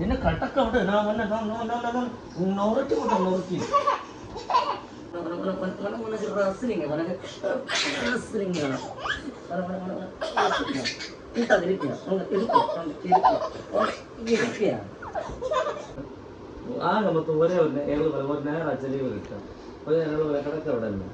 என்ன கட்டக்க விட்டு நான் வந்து நான் நான் நான் நான் நொறுக்கி விட்டேன் நொறுக்கி ரசிங்க வணங்க ரசிங்க ஆக மொத்தம் ஒரே ஒரு நே- ஒரு நேரம் ஆச்சு லீவு இருக்கேன் ஒரே நேரம் கிடக்க விடல